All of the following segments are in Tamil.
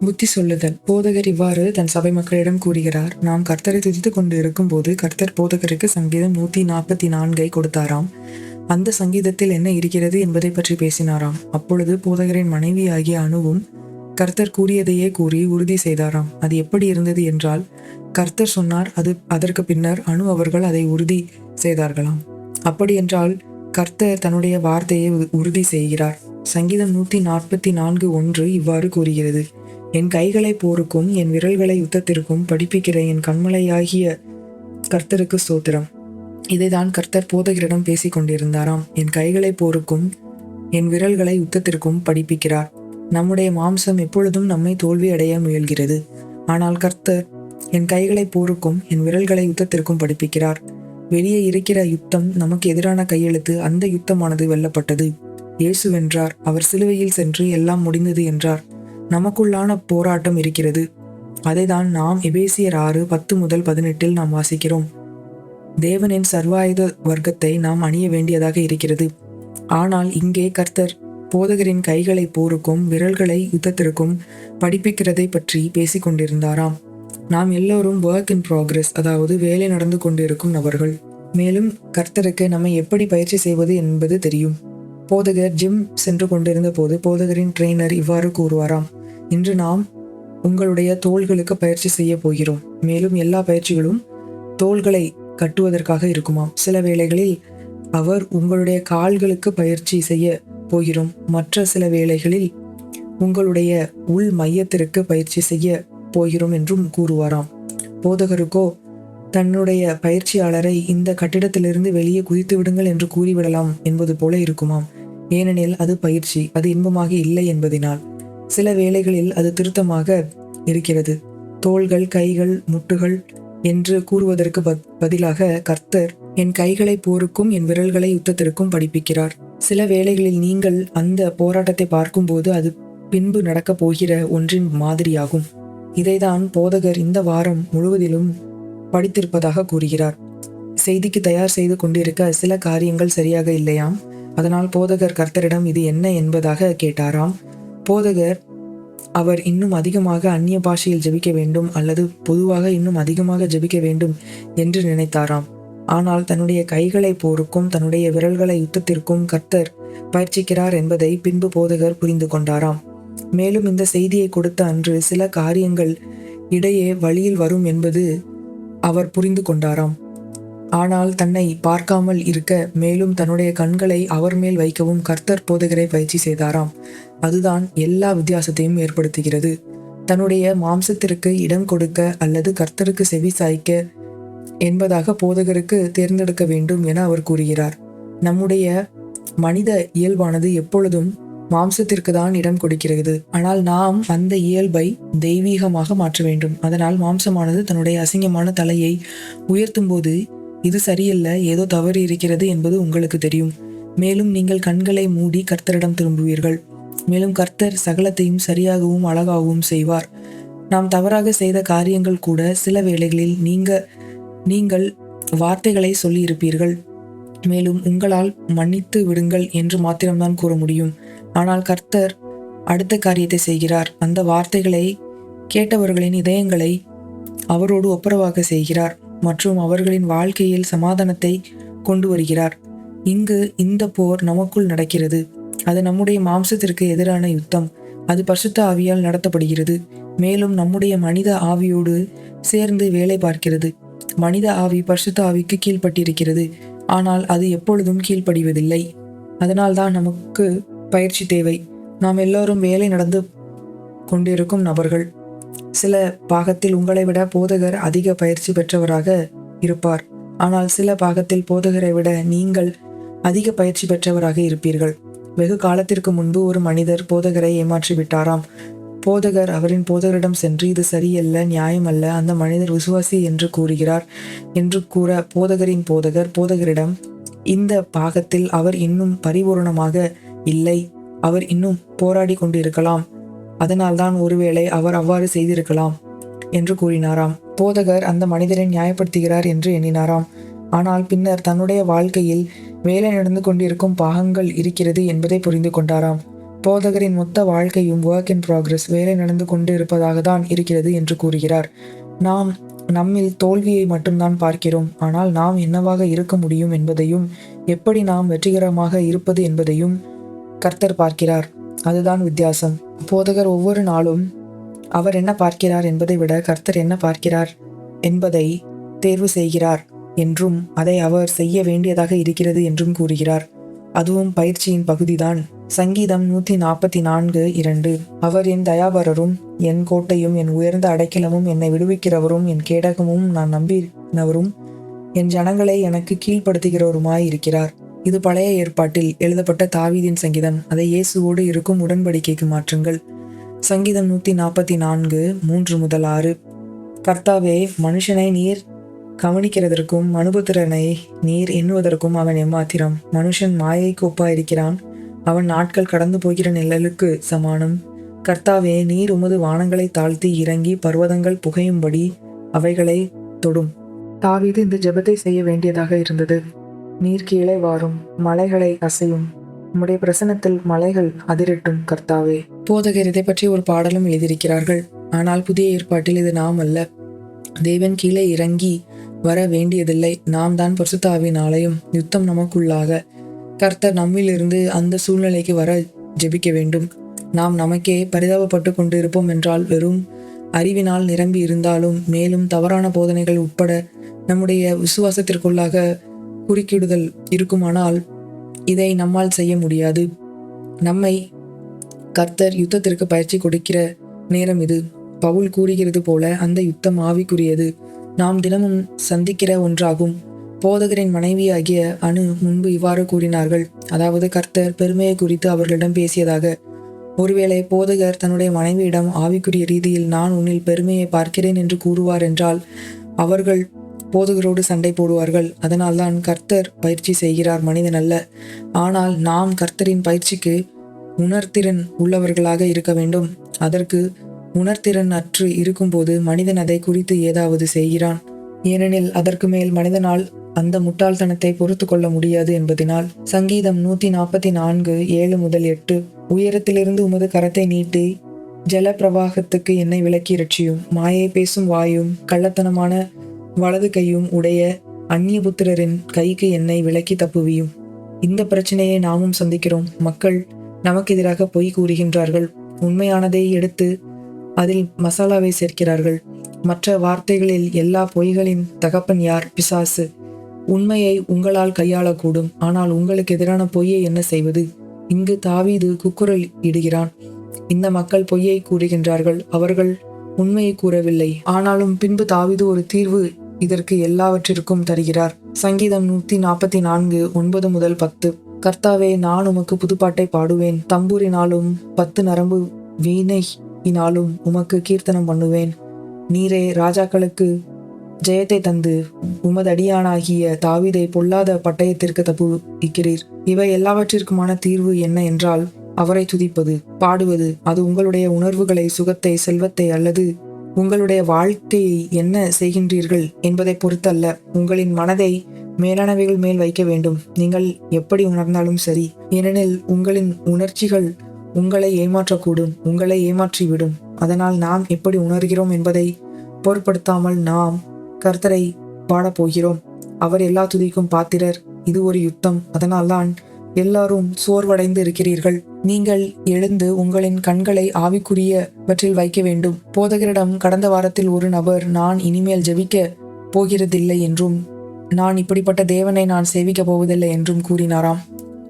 புத்தி சொல்லுதல். போதகர் இவ்வாறு தன் சபை மக்களிடம் கூறுகிறார். நாம் கர்த்தரை துதித்துக் கொண்டு இருக்கும்போது கர்த்தர் போதகருக்கு சங்கீதம் நூத்தி நாற்பத்தி நான்கை கொடுத்தாராம். அந்த சங்கீதத்தில் என்ன இருக்கிறது என்பதை பற்றி பேசினாராம். அப்பொழுது போதகரின் மனைவி ஆகிய அணுவும் கர்த்தர் கூறியதையே கூறி உறுதி செய்தாராம். அது எப்படி இருந்தது என்றால் கர்த்தர் சொன்னார் அது அதற்கு பின்னர் அணு அவர்கள் அதை உறுதி செய்தார்களாம். அப்படி என்றால் கர்த்தர் தன்னுடைய வார்த்தையை உ- உறுதி செய்கிறார். சங்கீதம் நூத்தி நாற்பத்தி நான்கு ஒன்று இவ்வாறு கூறுகிறது. என் கைகளை போருக்கும் என் விரல்களை யுத்தத்திற்கும் படிப்பிக்கிற என் கண்மலையாகிய கர்த்தருக்கு ஸ்தோத்திரம். இதைதான் கர்த்தர் போதகரிடம் பேசிக் கொண்டிருந்தாராம். என் கைகளை போருக்கும் என் விரல்களை யுத்தத்திற்கும் படிப்பிக்கிறார். நம்முடைய மாம்சம் எப்பொழுதும் நம்மை தோல்வி அடைய முயல்கிறது. ஆனால் கர்த்தர் என் கைகளை போருக்கும் என் விரல்களை யுத்தத்திற்கும் படிப்பிக்கிறார். வெளியே இருக்கிற யுத்தம் நமக்கு எதிரான கையெழுத்து அந்த யுத்தமானது வெல்லப்பட்டது. இயேசு வென்றார். அவர் சிலுவையில் சென்று எல்லாம் முடிந்தது என்றார். நமக்குள்ளான போராட்டம் இருக்கிறது. அதைதான் நாம் எபேசியர் ஆறு பத்து முதல் பதினெட்டில் நாம் வாசிக்கிறோம். தேவனின் சர்வாயுத வர்க்கத்தை நாம் அணிய வேண்டியதாக இருக்கிறது. ஆனால் இங்கே கர்த்தர் போதகரின் கைகளை போருக்கும் விரல்களை யுத்தத்திற்கும் படிப்பிக்கிறதை பற்றி பேசிக் கொண்டிருந்தாராம். நாம் எல்லோரும் ஒர்க் இன் ப்ராக்ரஸ் அதாவது வேலை நடந்து கொண்டிருக்கும் நபர்கள். மேலும் கர்த்தருக்கு நம்மை எப்படி பயிற்சி செய்வது என்பது தெரியும். போதகர் ஜிம் சென்று கொண்டிருந்த போது போதகரின் ட்ரெய்னர் இவ்வாறு கூறுவாராம். இன்று நாம் உங்களுடைய தோள்களுக்கு பயிற்சி செய்ய போகிறோம். மேலும் எல்லா பயிற்சிகளும் தோள்களை கட்டுவதற்காக இருக்குமாம். சில வேளைகளில் அவர் உங்களுடைய கால்களுக்கு பயிற்சி செய்ய போகிறோம். மற்ற சில வேளைகளில் உங்களுடைய உள் மையத்திற்கு பயிற்சி செய்ய போகிறோம் என்றும் கூறுவாராம். போதகருக்கோ தன்னுடைய பயிற்சியாளரை இந்த கட்டிடத்திலிருந்து வெளியே குதித்து விடுங்கள் என்று கூறிவிடலாம் என்பது போல இருக்குமாம். ஏனெனில் அது பயிற்சி அது இன்பமாக இல்லை என்பதினால். சில வேளைகளில் அது திருத்தமாக இருக்கிறது. தோள்கள் கைகள் முட்டுகள் என்று கூறுவதற்கு பதிலாக கர்த்தர் என் கைகளை போருக்கும் என் விரல்களை யுத்தத்திற்கும் படிப்பிக்கிறார். சில வேளைகளில் நீங்கள் அந்த போராட்டத்தை பார்க்கும்போது அது பின்பு நடக்கப் போகிற ஒன்றின் மாதிரியாகும். இதைதான் போதகர் இந்த வாரம் முழுவதிலும் படித்திருப்பதாக கூறுகிறார். செய்திக்கு தயார் செய்து கொண்டிருக்க சில காரியங்கள் சரியாக இல்லையாம். அதனால் போதகர் கர்த்தரிடம் இது என்ன என்பதாக கேட்டாராம். போதகர் அவர் இன்னும் அதிகமாக அந்நிய பாஷையில் ஜெபிக்க வேண்டும் அல்லது பொதுவாக இன்னும் அதிகமாக ஜெபிக்க வேண்டும் என்று நினைத்தாராம். ஆனால் தன்னுடைய கைகளை போருக்கும் தன்னுடைய விரல்களை யுத்தத்திற்கும் கர்த்தர் பயிற்சிக்கிறார் என்பதை பின்பு போதகர் புரிந்து கொண்டாராம். மேலும் இந்த செய்தியை கொடுத்த அன்று சில காரியங்கள் இடையே வழியில் வரும் என்பது அவர் புரிந்து கொண்டாராம். ஆனால் தன்னை பார்க்காமல் இருக்க மேலும் தன்னுடைய கண்களை அவர் மேல் வைக்கவும் கர்த்தர் போதகரை பயிற்சி செய்தாராம். அதுதான் எல்லா வித்தியாசத்தையும் ஏற்படுத்துகிறது. தன்னுடைய மாம்சத்திற்கு இடம் கொடுக்க அல்லது கர்த்தருக்கு செவி சாய்க்க என்பதாக போதகருக்கு தேர்ந்தெடுக்க வேண்டும் என அவர் கூறுகிறார். நம்முடைய மனித இயல்பானது எப்பொழுதும் மாம்சத்திற்கு தான் இடம் கொடுக்கிறது. ஆனால் நாம் அந்த இயல்பை தெய்வீகமாக மாற்ற வேண்டும். அதனால் மாம்சமானது தன்னுடைய அசிங்கமான தலையை உயர்த்தும் போது இது சரியில்லை ஏதோ தவறு இருக்கிறது என்பது உங்களுக்கு தெரியும். மேலும் நீங்கள் கண்களை மூடி கர்த்தரிடம் திரும்புவீர்கள். மேலும் கர்த்தர் சகலத்தையும் சரியாகவும் அழகாகவும் செய்வார். நாம் தவறாக செய்த காரியங்கள் கூட சில வேளைகளில் நீங்க நீங்கள் வார்த்தைகளை சொல்லியிருப்பீர்கள். மேலும் உங்களால் மன்னித்து விடுங்கள் என்று மாத்திரம்தான் கூற முடியும். ஆனால் கர்த்தர் அடுத்த காரியத்தை செய்கிறார். அந்த வார்த்தைகளை கேட்டவர்களின் இதயங்களை அவரோடு ஒப்புரவாக செய்கிறார். மற்றும் அவர்களின் வாழ்க்கையில் சமாதானத்தை கொண்டு வருகிறார். இங்கு இந்த போர் நமக்குள் நடக்கிறது. அது நம்முடைய மாம்சத்திற்கு எதிரான யுத்தம். அது பரிசுத்த ஆவியால் நடத்தப்படுகிறது. மேலும் நம்முடைய மனித ஆவியோடு சேர்ந்து வேலை பார்க்கிறது. மனித ஆவி பரிசுத்த ஆவிக்கு கீழ்ப்பட்டிருக்கிறது. ஆனால் அது எப்பொழுதும் கீழ்ப்படிவதில்லை. அதனால்தான் நமக்கு பயிற்சி தேவை. நாம் எல்லோரும் வேலை நடந்து கொண்டிருக்கும் நபர்கள். சில பாகத்தில் உங்களை விட போதகர் அதிக பயிற்சி பெற்றவராக இருப்பார். ஆனால் சில பாகத்தில் போதகரை விட நீங்கள் அதிக பயிற்சி பெற்றவராக இருப்பீர்கள். வெகு காலத்திற்கு முன்பு ஒரு மனிதர் போதகரை ஏமாற்றி விட்டாராம். போதகர் அவரின் போதகரிடம் சென்று இது சரியல்ல நியாயமல்ல அந்த மனிதர் விசுவாசி என்று கூறுகிறார் என்று கூற போதகரின் போதகர் போதகரிடம் இந்த பாகத்தில் அவர் இன்னும் பரிபூரணமாக இல்லை அவர் இன்னும் போராடி கொண்டிருக்கலாம். அதனால்தான் ஒருவேளை அவர் அவ்வாறு செய்திருக்கலாம் என்று கூறினாராம். போதகர் அந்த மனிதரை நியாயப்படுத்துகிறார் என்று எண்ணினாராம். ஆனால் பின்னர் தன்னுடைய வாழ்க்கையில் வேலை நடந்து கொண்டிருக்கும் பாகங்கள் இருக்கிறது என்பதை புரிந்து கொண்டாராம். போதகரின் மொத்த வாழ்க்கையும் ஒர்க் இன் ப்ராக்ரஸ் வேலை நடந்து கொண்டு இருப்பதாக தான் இருக்கிறது என்று கூறுகிறார். நாம் நம்மில் தோல்வியை மட்டும்தான் பார்க்கிறோம். ஆனால் நாம் என்னவாக இருக்க முடியும் என்பதையும் எப்படி நாம் வெற்றிகரமாக இருப்பது என்பதையும் கர்த்தர் பார்க்கிறார். அதுதான் வித்தியாசம். போதகர் ஒவ்வொரு நாளும் அவர் என்ன பார்க்கிறார் என்பதை விட கர்த்தர் என்ன பார்க்கிறார் என்பதை தேர்வு செய்கிறார். என்றும் அதை அவர் செய்ய வேண்டியதாக இருக்கிறது என்றும் கூறுகிறார். அதுவும் பயிற்சியின் பகுதிதான். சங்கீதம் நூத்தி நாற்பத்தி நான்கு இரண்டு. அவர் என் தயாபரரும் என் கோட்டையும் என் உயர்ந்த அடைக்கலமும் என்னை விடுவிக்கிறவரும் என் கேடகமும் நான் நம்பினவரும் என் ஜனங்களை எனக்கு கீழ்ப்படுத்துகிறவருமாய் இருக்கிறார் இது பழைய ஏற்பாட்டில் எழுதப்பட்ட தாவீதின் சங்கீதம். அதை இயேசுவோடு இருக்கும் உடன்படிக்கைக்கு மாற்றுங்கள். சங்கீதம் நூத்தி நாற்பத்தி நான்கு மூன்று முதல் ஆறு. கர்த்தாவே மனுஷனை நீர் கவனிக்கிறதற்கும் மனுபுத்திரனை நீர் எண்ணுவதற்கும் அவன் எம்மாத்திரம். மனுஷன் மாயைக்கு ஒப்பாயிருக்கிறான் அவன் நாட்கள் கடந்து போகிற நிழலுக்கு சமானம். கர்த்தாவே நீர் உமது வானங்களை தாழ்த்தி இறங்கி பர்வதங்கள் புகையும்படி அவைகளை தொடும். தாவீது இந்த ஜெபத்தை செய்ய வேண்டியதாக இருந்தது. நீர் கீழே வாரும் மலைகளை அசையும். உம்முடைய பிரசனத்தில் மலைகள் அதிரட்டும் கர்த்தாவே. போதகர் இதை பற்றி ஒரு பாடலும் எழுதியிருக்கிறார்கள். ஆனால் புதிய ஏற்பாட்டில் இது நாம் அல்ல. தேவன் கீழே இறங்கி வர வேண்டியதில்லை. நாம் தான் பரிசுத்தாவின் ஆலயம். யுத்தம் நமக்குள்ளாக. கர்த்தர் நம்மிலிருந்து அந்த சூழ்நிலைக்கு வர ஜெபிக்க வேண்டும். நாம் நமக்கே பரிதாபப்பட்டு கொண்டிருப்போம் என்றால் வெறும் அறிவினால் நிரம்பி இருந்தாலும் மேலும் தவறான போதனைகள் உட்பட நம்முடைய விசுவாசத்திற்குள்ளாக குறுக்கிடுதல் இருக்குமானால் இதை நம்மால் செய்ய முடியாது. நம்மை கர்த்தர் யுத்தத்திற்கு பயிற்சி கொடுக்கிற நேரம் இது. பவுல் கூறுகிறது போல அந்த யுத்தம் ஆவிக்குரியது. நாம் தினமும் சந்திக்கிற ஒன்றாகும். போதகரின் மனைவியாகிய அணு முன்பு இவ்வாறு கூறினார்கள். அதாவது கர்த்தர் பெருமையை குறித்து அவர்களிடம் பேசியதாக. ஒருவேளை போதகர் தன்னுடைய மனைவியிடம் ஆவிக்குரிய ரீதியில் நான் உன்னில் பெருமையை பார்க்கிறேன் என்று கூறுவார் என்றால் அவர்கள் போதகரோடு சண்டை போடுவார்கள். அதனால்தான் கர்த்தர் பயிற்சி செய்கிறார் மனிதன் அல்ல. ஆனால் நாம் கர்த்தரின் பயிற்சிக்கு உணர்திறன் உள்ளவர்களாக இருக்க வேண்டும். அதற்கு உணர்திறன் அற்று இருக்கும்போது மனிதன் அதை குறித்து ஏதாவது செய்கிறான். ஏனெனில் அதற்கு மேல் மனிதனால் அந்த முட்டாள்தனத்தை பொறுத்து கொள்ள முடியாது என்பதனால் சங்கீதம் நூத்தி நாற்பத்தி நான்கு ஏழு முதல் எட்டு உயரத்திலிருந்து உமது கரத்தை நீட்டி ஜல பிரவாகத்துக்கு என்னை விலக்கி இரட்சியும். மாயை பேசும் வாயும் கள்ளத்தனமான வலது கையும் உடைய அந்நிய புத்திரரின் கைக்கு என்னை விலக்கி தப்புவியும். இந்த பிரச்சனையை நாமும் சந்திக்கிறோம். மக்கள் நமக்கு எதிராக பொய் கூறுகின்றார்கள். உண்மையானதை எடுத்து அதில் மசாலாவை சேர்க்கிறார்கள். மற்ற வார்த்தைகளில் எல்லா பொய்களின் தகப்பன் யார்? பிசாசு. உண்மையை உங்களால் கையாளக்கூடும். ஆனால் உங்களுக்கு எதிரான பொய்யை என்ன செய்வது? இங்கு தாவீது குக்குரல் இடுகிறான். இந்த மக்கள் பொய்யை கூறுகின்றார்கள். அவர்கள் உண்மையை கூறவில்லை. ஆனாலும் பின்பு தாவீது ஒரு தீர்வு இதற்கு எல்லாவற்றிற்கும் தருகிறார். சங்கீதம் நூத்தி நாற்பத்தி நான்கு ஒன்பது முதல் பத்து. கர்த்தாவே நான் உமக்கு புதுப்பாட்டை பாடுவேன். தம்பூரினாலும் பத்து நரம்பு வீணை நாளும் உமக்கு கீர்த்தனம் பண்ணுவேன். நீரே ராஜாக்களுக்கு ஜெயத்தை தந்து உமதடியானாகிய தாவிதை பொல்லாத பட்டயத்திற்கு தப்பு இக்கிறீர் இவை எல்லாவற்றிற்குமான தீர்வு என்ன என்றால் அவரை துதிப்பது பாடுவது அது உங்களுடைய உணர்வுகளை சுகத்தை செல்வத்தை அல்லது உங்களுடைய வாழ்க்கையை என்ன செய்கின்றீர்கள் என்பதை பொறுத்தல்ல. உங்களின் மனதை மேலானவைகள் மேல் வைக்க வேண்டும். நீங்கள் எப்படி உணர்ந்தாலும் சரி ஏனெனில் உங்களின் உணர்ச்சிகள் உங்களை ஏமாற்றக்கூடும் உங்களை ஏமாற்றிவிடும். அதனால் நாம் எப்படி உணர்கிறோம் என்பதை பொருட்படுத்தாமல் நாம் கர்த்தரை பாடப் போகிறோம் அவர் எல்லா துதிக்கும் பாத்திரர். இது ஒரு யுத்தம். அதனால்தான் எல்லாரும் சோர்வடைந்து இருக்கிறீர்கள். நீங்கள் எழுந்து உங்களின் கண்களை ஆவிக்குரியவற்றில் வைக்க வேண்டும். போதகரிடம் கடந்த வாரத்தில் ஒரு நபர் நான் இனிமேல் ஜெபிக்க போகிறதில்லை என்றும் நான் இப்படிப்பட்ட தேவனை நான் சேவிக்கப் போவதில்லை என்றும் கூறினாராம்.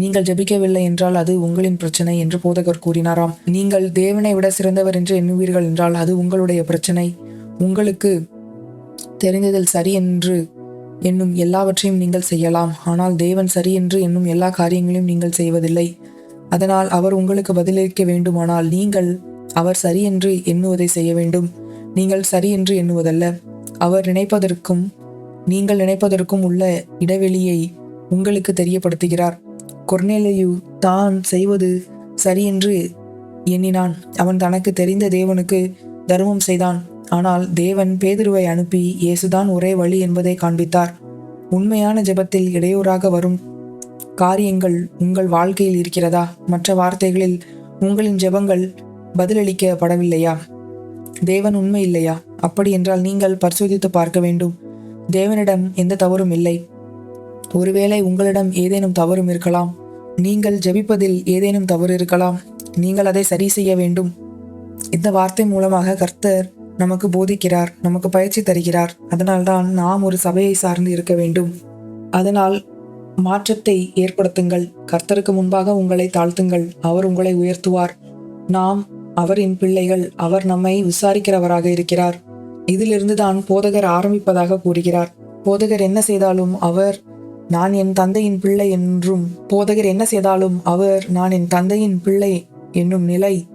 நீங்கள் ஜெபிக்கவில்லை என்றால் அது உங்களின் பிரச்சனை என்று போதகர் கூறினாராம். நீங்கள் தேவனை விட சிறந்தவர் என்று எண்ணுவீர்கள் என்றால் அது உங்களுடைய பிரச்சனை. உங்களுக்கு தெரிந்ததில் சரி என்று என்னும் எல்லாவற்றையும் நீங்கள் செய்யலாம். ஆனால் தேவன் சரி என்று என்னும் எல்லா காரியங்களையும் நீங்கள் செய்வதில்லை. அதனால் அவர் உங்களுக்கு பதிலளிக்க வேண்டுமானால் நீங்கள் அவர் சரி என்று எண்ணுவதை செய்ய வேண்டும். நீங்கள் சரி என்று எண்ணுவதல்ல. அவர் நினைப்பதற்கும் நீங்கள் நினைப்பதற்கும் உள்ள இடைவெளியை உங்களுக்கு தெரியப்படுத்துகிறார். கொர்னேலையு தான் செய்வது சரியென்று எண்ணினான். அவன் தனக்கு தெரிந்த தேவனுக்கு தர்மம் செய்தான். ஆனால் தேவன் பேதுருவை அனுப்பி இயேசுதான் ஒரே வழி என்பதை காண்பித்தார். உண்மையான ஜெபத்தில் இடையூறாக வரும் காரியங்கள் உங்கள் வாழ்க்கையில் இருக்கிறதா? மற்ற வார்த்தைகளில் உங்களின் ஜெபங்கள் பதிலளிக்கப்படவில்லையா? தேவன் உண்மை இல்லையா? அப்படி என்றால் நீங்கள் பரிசோதித்து பார்க்க வேண்டும். தேவனிடம் எந்த தவறும் இல்லை. ஒருவேளை உங்களிடம் ஏதேனும் தவறும் இருக்கலாம். நீங்கள் ஜெபிப்பதில் ஏதேனும் தவறு இருக்கலாம். நீங்கள் அதை சரி செய்ய வேண்டும். இந்த வார்த்தை மூலமாக கர்த்தர் நமக்கு போதிக்கிறார் நமக்கு பயிற்சி தருகிறார். அதனால்தான் நாம் ஒரு சபையை சார்ந்து இருக்க வேண்டும். அதனால் மாற்றத்தை ஏற்படுத்துங்கள். கர்த்தருக்கு முன்பாக உங்களை தாழ்த்துங்கள். அவர் உங்களை உயர்த்துவார். நாம் அவரின் பிள்ளைகள் அவர் நம்மை விசாரிக்கிறவராக இருக்கிறார். இதிலிருந்து தான் போதகர் ஆரம்பிப்பதாக கூறுகிறார். போதகர் என்ன செய்தாலும் அவர் நான் என் தந்தையின் பிள்ளை என்றும் போதகர் என்ன செய்தாலும் அவர் நான் என் தந்தையின் பிள்ளை என்னும் நிலை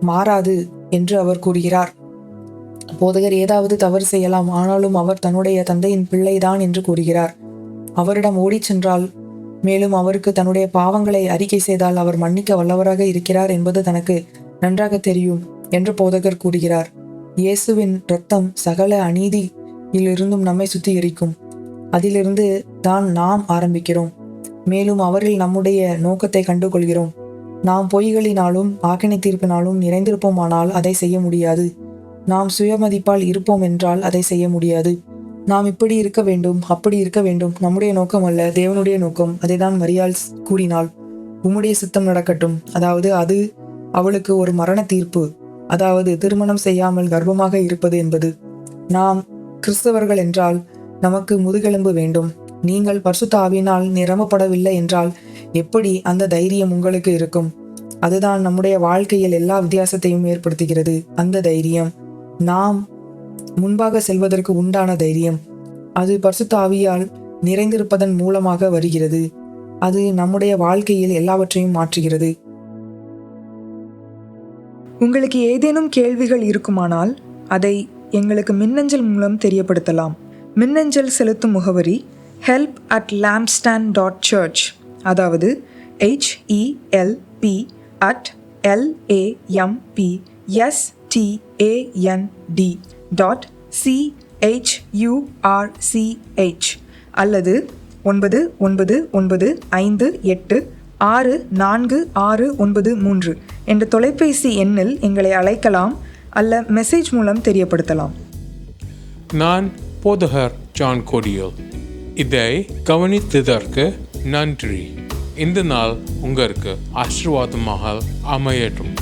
மாறாது என்று அவர் கூறுகிறார். போதகர் ஏதாவது தவறு செய்யலாம் ஆனாலும் அவர் தன்னுடைய தந்தையின் பிள்ளைதான் என்று கூறுகிறார். அவரிடம் ஓடிச் சென்றால் மேலும் அவருக்கு தன்னுடைய பாவங்களை அறிக்கை செய்தால் அவர் மன்னிக்க வல்லவராக இருக்கிறார் என்பது தனக்கு நன்றாக தெரியும் என்று போதகர் கூறுகிறார். இயேசுவின் இரத்தம் சகல அநீதியிலிருந்தும் நம்மை சுத்திகரிக்கும். அதிலிருந்து தான் நாம் ஆரம்பிக்கிறோம். மேலும் அவரில் நம்முடைய நோக்கத்தை கண்டுகொள்கிறோம். நாம் பொய்களினாலும் ஆக்கினை தீர்ப்பினாலும் நிறைந்திருப்போமானால் அதை செய்ய முடியாது. நாம் சுயமதிப்பால் இருப்போம் என்றால் அதை செய்ய முடியாது. நாம் இப்படி இருக்க வேண்டும் அப்படி இருக்க வேண்டும். நம்முடைய நோக்கம் அல்ல தேவனுடைய நோக்கம். அதை தான் மரியாள் கூறினாள். உம்முடைய சித்தம் நடக்கட்டும். அதாவது அது அவளுக்கு ஒரு மரண தீர்ப்பு. அதாவது திருமணம் செய்யாமல் கர்ப்பமாக இருப்பது என்பது. நாம் கிறிஸ்தவர்கள் என்றால் நமக்கு முதுகெலும்பு வேண்டும். நீங்கள் பரிசுத்த ஆவியினால் நிரம்பப்படவில்லை என்றால் எப்படி அந்த தைரியம் உங்களுக்கு இருக்கும்? அதுதான் நம்முடைய வாழ்க்கையில் எல்லா வித்தியாசத்தையும் ஏற்படுத்துகிறது. அந்த தைரியம். நாம் முன்பாக செல்வதற்கு உண்டான தைரியம். அது பரிசுத்த ஆவியால் நிறைந்திருப்பதன் மூலமாக வருகிறது. அது நம்முடைய வாழ்க்கையில் எல்லாவற்றையும் மாற்றுகிறது. உங்களுக்கு ஏதேனும் கேள்விகள் இருக்குமானால் அதை எங்களுக்கு மின்னஞ்சல் மூலம் தெரியப்படுத்தலாம். மின்னஞ்சல் செலுத்தும் முகவரி help at lampstand dot church அதாவது H E L P at L A M P S T A N D dot C H U R C H அல்லது ஒன்பது ஒன்பது ஒன்பது ஐந்து எட்டு ஆறு நான்கு ஆறு ஒன்பது மூன்று என்ற தொலைபேசி எண்ணில் எங்களை அழைக்கலாம் அல்ல மெசேஜ் மூலம் தெரியப்படுத்தலாம். நான் போதகர் ஜான் கோடியோ இதை கவனித்ததற்கு நன்றி. இந்த நாள் உங்களுக்கு ஆசீர்வாதமாக அமையட்டும்.